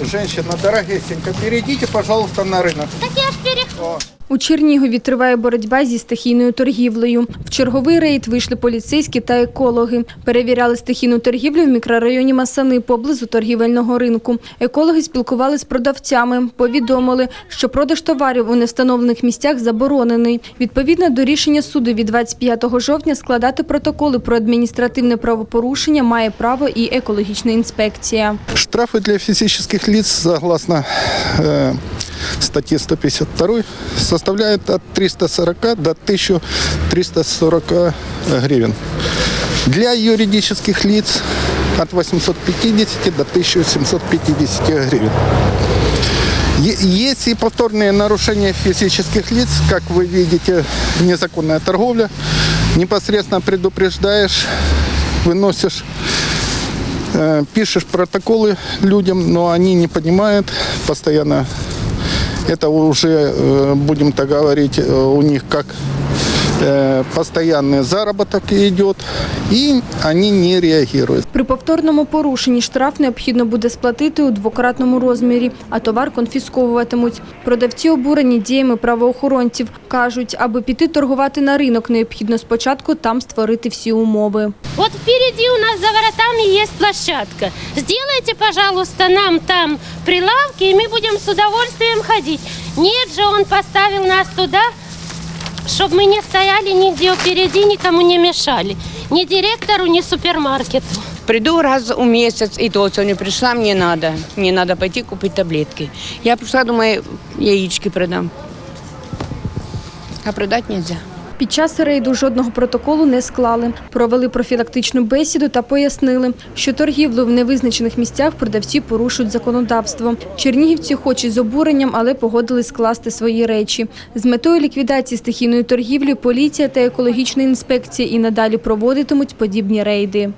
Женщина, дорогесенька, перейдите, пожалуйста, на рынок. Так я ж перех... У Чернігові триває боротьба зі стихійною торгівлею. В черговий рейд вийшли поліцейські та екологи. Перевіряли стихійну торгівлю в мікрорайоні Масани поблизу торгівельного ринку. Екологи спілкували з продавцями, повідомили, що продаж товарів у невстановлених місцях заборонений. Відповідно до рішення суду від 25 жовтня складати протоколи про адміністративне правопорушення має право і екологічна інспекція. Штрафы для физических лиц, согласно статье 152, составляют от 340 до 1340 гривен. Для юридических лиц от 850 до 1750 гривен. Есть и повторные нарушения физических лиц, как вы видите, незаконная торговля. Непосредственно предупреждаешь, выносишь Э, пишешь протоколы людям, но они не понимают постоянно. Это уже, э, будем так говорить, э, у них как э, постоянный заработок идет, и они не реагируют. При повторному порушенні штраф необхідно буде сплатити у двократному розмірі, а товар конфісковуватимуть. Продавці обурені діями правоохоронців. Кажуть, аби піти торгувати на ринок, необхідно спочатку там створити всі умови. Вот впереди у нас за воротами есть площадка. Сделайте, пожалуйста, нам там прилавки, и мы будем с удовольствием ходить. Нет же, он поставил нас туда, чтобы мы не стояли нигде впереди, никому не мешали. Ни директору, ни супермаркету. Приду раз в месяц, и то сегодня пришла, мне надо. Мне надо пойти купить таблетки. Я пришла, думаю, яички продам. А продать нельзя. Під час рейду жодного протоколу не склали. Провели профілактичну бесіду та пояснили, що торгівлю в невизначених місцях продавці порушують законодавство. Чернігівці хоч і з обуренням, але погодились скласти свої речі. З метою ліквідації стихійної торгівлі поліція та екологічна інспекція і надалі проводитимуть подібні рейди.